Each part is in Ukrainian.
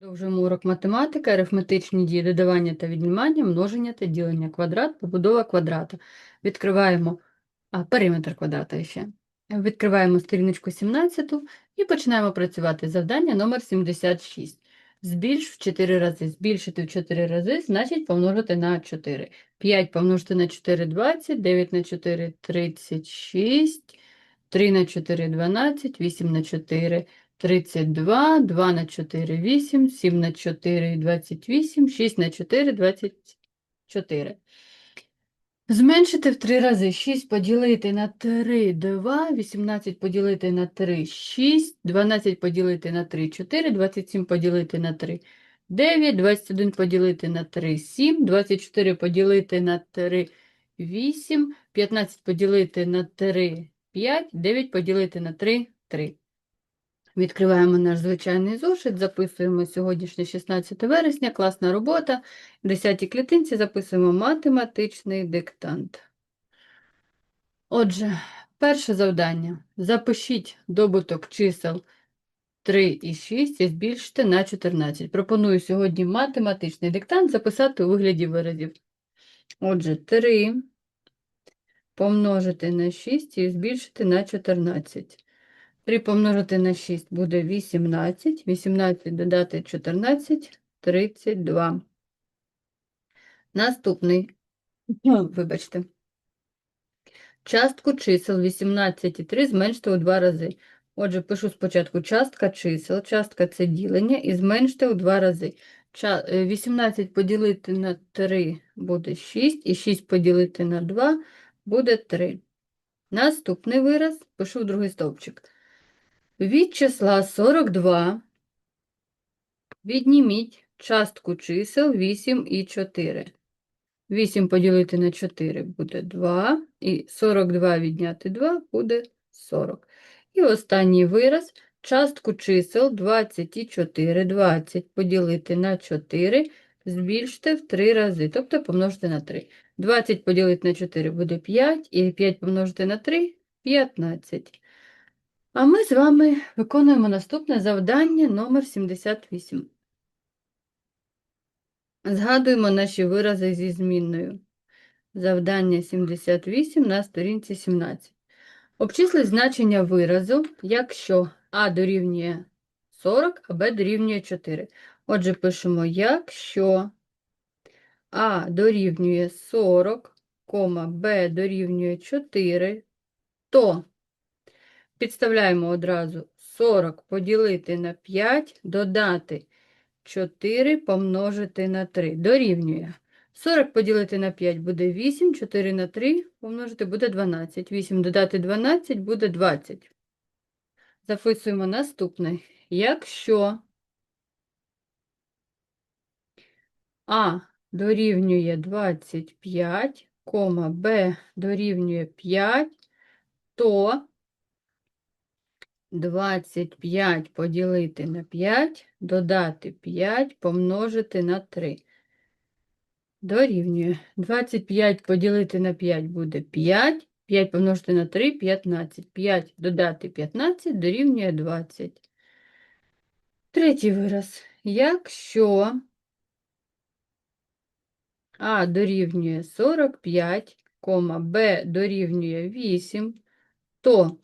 Продовжуємо урок математика, арифметичні дії додавання та віднімання, множення та ділення квадрат, побудова квадрата. Відкриваємо а, периметр квадрата ще. Відкриваємо сторіночку 17 і починаємо працювати. Завдання номер 76. Збільш в 4 рази. Збільшити в 4 рази, значить помножити на 4. 5 помножити на 4 – 20, 9 на 4 – 36, 3 на 4 – 12, 8 на 4 – 32, 2 на 4 – 8, 7 на 4 – 28, 6 на 4 – 24. Зменшити в 3 рази. 6 поділити на 3 – 2, 18 поділити на 3 – 6, 12 поділити на 3 – 4, 27 поділити на 3 – 9, 21 поділити на 3 – 7, 24 поділити на 3 – 8, 15 поділити на 3 – 5, 9 поділити на 3 – 3. Відкриваємо наш звичайний зошит, записуємо сьогоднішнє 16 вересня, класна робота. В 10 клітинці записуємо математичний диктант. Отже, перше завдання. Запишіть добуток чисел 3 і 6 і збільшити на 14. Пропоную сьогодні математичний диктант записати у вигляді виразів. Отже, 3 помножити на 6 і збільшити на 14. 3 помножити на 6 буде 18. 18 додати 14 – 32. Наступний, вибачте. Частку чисел 18 і 3 зменшити у два рази. Отже, пишу спочатку частка чисел. Частка – це ділення, і зменшити у два рази. Е, 18 поділити на 3 буде 6, і 6 поділити на 2 буде 3. Наступний вираз пишу в другий стовпчик. Від числа 42 відніміть частку чисел 8 і 4. 8 поділити на 4 буде 2, і 42 відняти 2 буде 40. І останній вираз – частку чисел 20 і 4. 20 поділити на 4 збільшити в 3 рази, тобто помножити на 3. 20 поділити на 4 буде 5, і 5 помножити на 3 – 15. А ми з вами виконуємо наступне завдання номер 78. Згадуємо наші вирази зі змінною. Завдання 78 на сторінці 17. Обчислить значення виразу, якщо А дорівнює 40, а Б дорівнює 4. Отже, пишемо, якщо А дорівнює 40, Б дорівнює 4, то Підставляємо одразу 40 поділити на 5, додати 4 помножити на 3. Дорівнює. 40 поділити на 5 буде 8, 4 на 3 помножити буде 12. 8 додати 12 буде 20. Записуємо наступне. Якщо А дорівнює 25, кома Б дорівнює 5, то 25 поділити на 5, додати 5, помножити на 3. Дорівнює. 25 поділити на 5 буде 5, 5 помножити на 3 – 15. 5 додати 15 дорівнює 20. Третій вираз. Якщо А дорівнює 45, Б дорівнює 8, то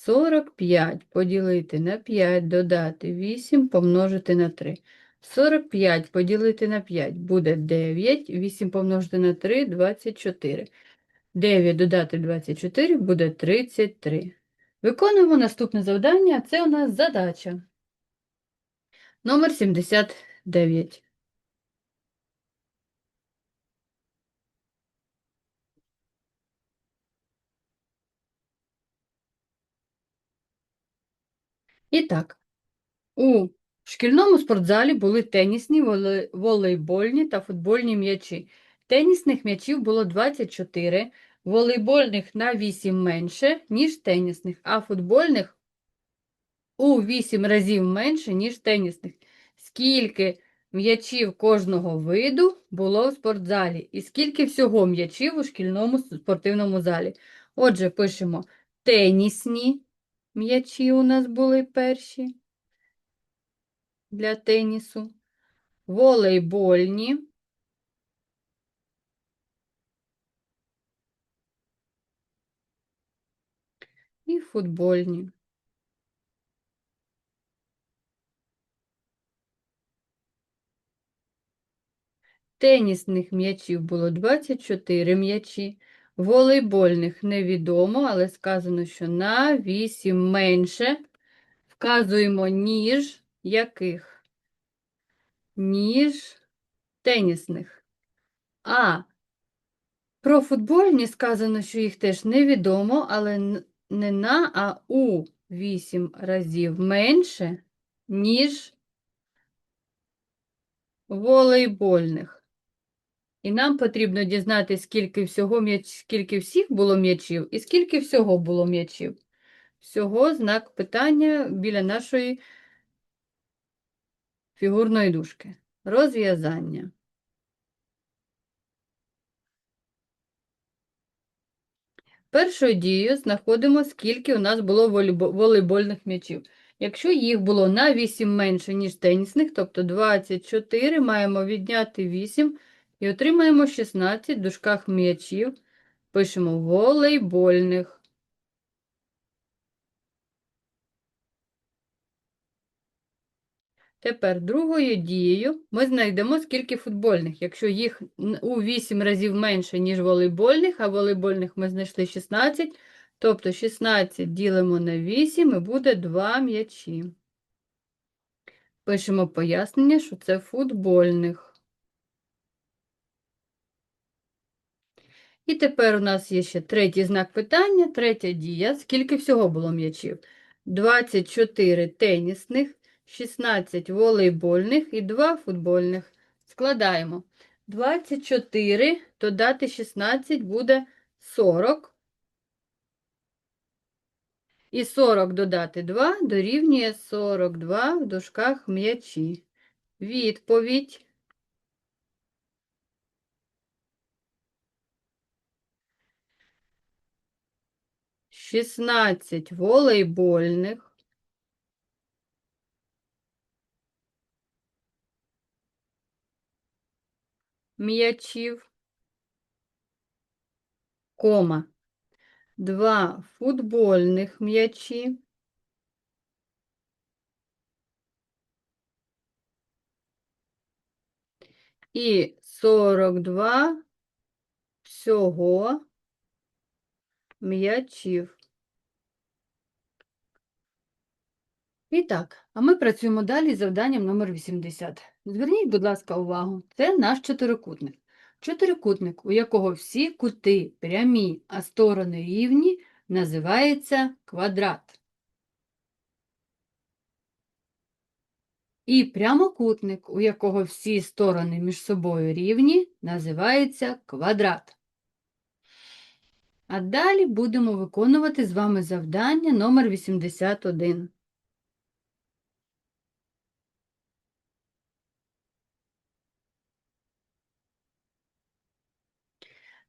45 поділити на 5, додати 8, помножити на 3. 45 поділити на 5 буде 9, 8 помножити на 3 – 24. 9 додати 24 буде 33. Виконуємо наступне завдання, це у нас задача. Номер 79. І так, у шкільному спортзалі були тенісні, волейбольні та футбольні м'ячі. Тенісних м'ячів було 24, волейбольних на 8 менше, ніж тенісних, а футбольних у 8 разів менше, ніж тенісних. Скільки м'ячів кожного виду було у спортзалі? І скільки всього м'ячів у шкільному спортивному залі? Отже, пишемо тенісні М'ячі у нас були перші. для тенісу, волейбольні, і футбольні. Тенісних м'ячів було 24 м'ячі, волейбольних невідомо, але сказано, що на 8 менше. Вказуємо ніж яких? Ніж тенісних. А про футбольні сказано, що їх теж невідомо, але не на, а у 8 разів менше, ніж волейбольних. І нам потрібно дізнатися, скільки всього м'яч, скільки всіх було м'ячів і скільки всього було м'ячів. Всього знак питання біля нашої фігурної дужки. Розв'язання. Першою дією знаходимо, скільки у нас було волейбольних м'ячів. Якщо їх було на 8 менше, ніж тенісних, тобто 24, маємо відняти 8 і отримаємо 16 в дужках м'ячів. Пишемо волейбольних. Тепер другою дією ми знайдемо, скільки футбольних. Якщо їх у 8 разів менше, ніж волейбольних, а волейбольних ми знайшли 16, тобто 16 ділимо на 8 і буде 2 м'ячі. Пишемо пояснення, що це футбольних. І тепер у нас є ще третій знак питання, третя дія. Скільки всього було м'ячів? 24 тенісних, 16 волейбольних і 2 футбольних. Складаємо. 24 додати 16 буде 40. І 40 додати 2 дорівнює 42 в дужках м'ячі. Відповідь. Шістнадцять волейбольних, м'ячів, кома, два футбольних м'ячі, і 42 всього м'ячів. І так, а ми працюємо далі з завданням номер 80. Зверніть, будь ласка, увагу, це наш чотирикутник. Чотирикутник, у якого всі кути прямі, а сторони рівні, називається квадрат. І прямокутник, у якого всі сторони між собою рівні, називається квадрат. А далі будемо виконувати з вами завдання номер 81.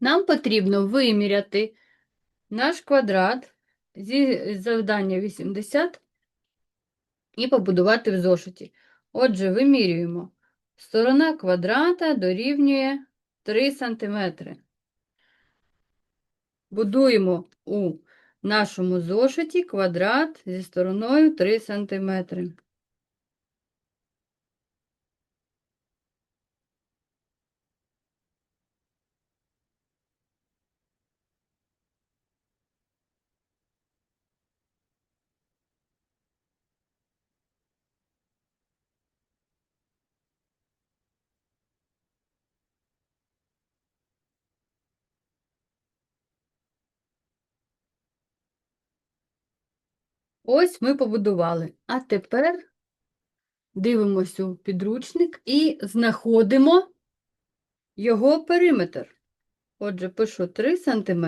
Нам потрібно виміряти наш квадрат зі завдання 80 і побудувати в зошиті. Отже, вимірюємо. Сторона квадрата дорівнює 3 см. Будуємо у нашому зошиті квадрат зі стороною 3 см. Ось ми побудували. А тепер дивимося у підручник і знаходимо його периметр. Отже, пишу 3 см.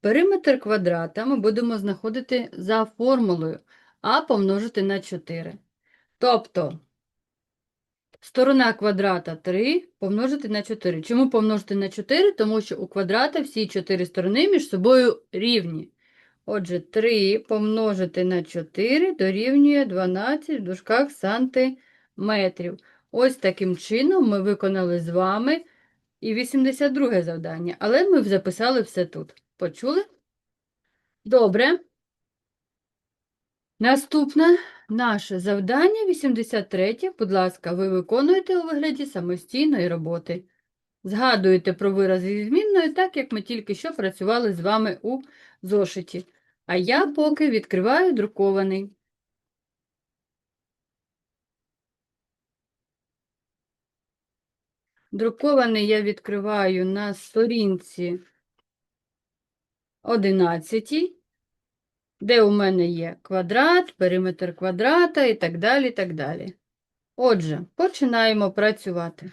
Периметр квадрата ми будемо знаходити за формулою а помножити на 4. Тобто сторона квадрата 3 помножити на 4. Чому помножити на 4? Тому що у квадрата всі 4 сторони між собою рівні. Отже, 3 помножити на 4 дорівнює 12 в дужках сантиметрів. Ось таким чином ми виконали з вами і 82 завдання, але ми записали все тут. Почули? Добре. Наступне наше завдання 83. Будь ласка, ви виконуєте у вигляді самостійної роботи. Згадуєте про вирази зі змінною, так як ми тільки що працювали з вами у зошиті. А я поки відкриваю друкований. Друкований я відкриваю на сторінці 11, де у мене є квадрат, периметр квадрата і так далі. так далі. Отже, починаємо працювати.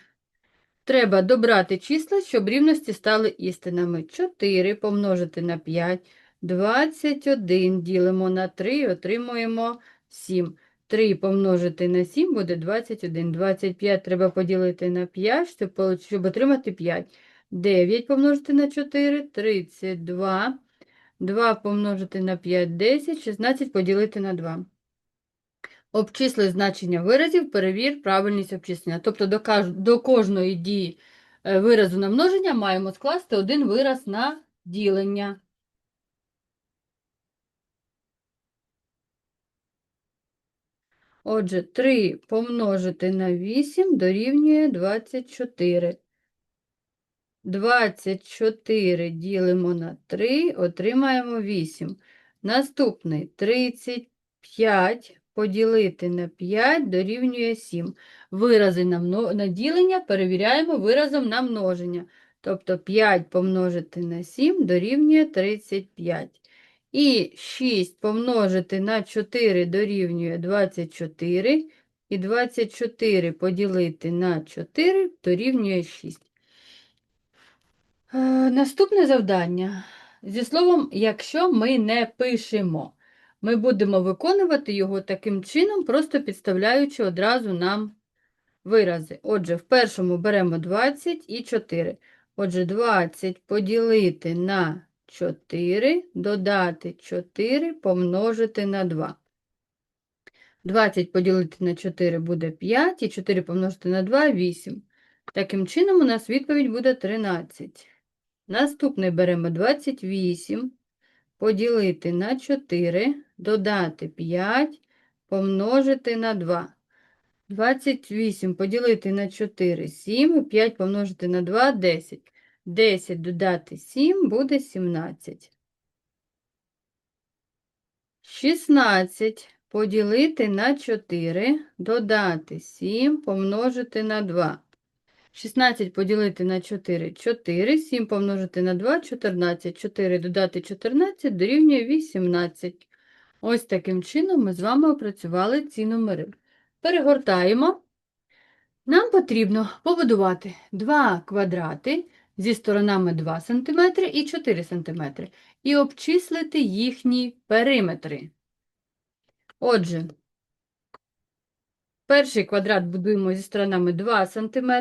Треба добрати числа, щоб рівності стали істинами. 4 помножити на 5, 21 ділимо на 3, отримуємо 7. 3 помножити на 7 буде 21. 25 треба поділити на 5, щоб, отримати 5. 9 помножити на 4, 32. 2 помножити на 5, 10, 16 поділити на 2. Обчисли значення виразів, перевір правильність обчислення. Тобто до, до кожної дії е, виразу на множення маємо скласти один вираз на ділення. Отже, 3 помножити на 8 дорівнює 24. 24 ділимо на 3, отримаємо 8. Наступний 35 поділити на 5 дорівнює 7. Вирази на, мно... на ділення перевіряємо виразом на множення. Тобто 5 помножити на 7 дорівнює 35. І 6 помножити на 4 дорівнює 24. І 24 поділити на 4 дорівнює 6. Е, Наступне завдання. Зі словом, якщо ми не пишемо, ми будемо виконувати його таким чином, просто підставляючи одразу нам вирази. Отже, в першому беремо 20 і 4. Отже, 20 поділити на 4, додати 4, помножити на 2. 20 поділити на 4 буде 5, і 4 помножити на 2 – 8. Таким чином, у нас відповідь буде 13. Наступний беремо 28, поділити на 4, додати 5, помножити на 2. 28 поділити на 4 – 7, 5 помножити на 2 – 10. 10 додати 7 буде 17. 16 поділити на 4, додати 7, помножити на 2. 16 поділити на 4 – 4, 7 помножити на 2 – 14, 4 додати 14 дорівнює 18. Ось таким чином ми з вами опрацювали ці номери. Перегортаємо. Нам потрібно побудувати два квадрати зі сторонами 2 см і 4 см і обчислити їхні периметри. Отже, перший квадрат будуємо зі сторонами 2 см.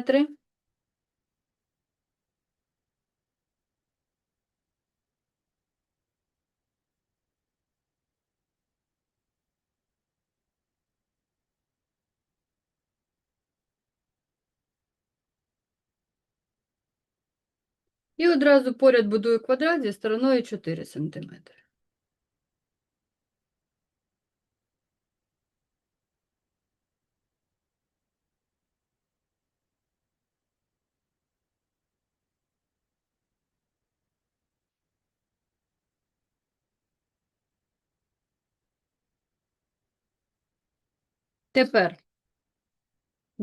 І одразу поряд будую квадрат зі стороною 4 см. Тепер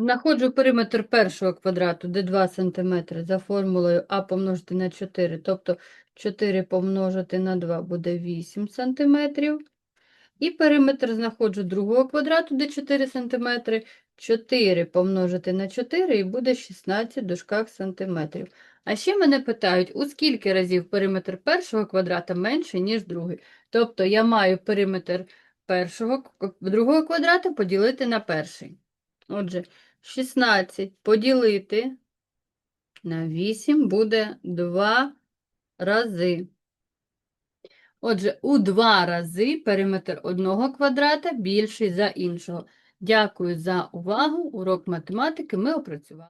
знаходжу периметр першого квадрату, де 2 см, за формулою а помножити на 4, тобто 4 помножити на 2 буде 8 см. І периметр знаходжу другого квадрату, де 4 см, 4 помножити на 4 і буде 16 в дужках сантиметрів. А ще мене питають, у скільки разів периметр першого квадрата менше, ніж другий. Тобто я маю периметр першого, другого квадрата поділити на перший. Отже, 16 поділити на 8 буде 2 рази. Отже, у два рази периметр одного квадрата більший за іншого. Дякую за увагу. Урок математики ми опрацювали.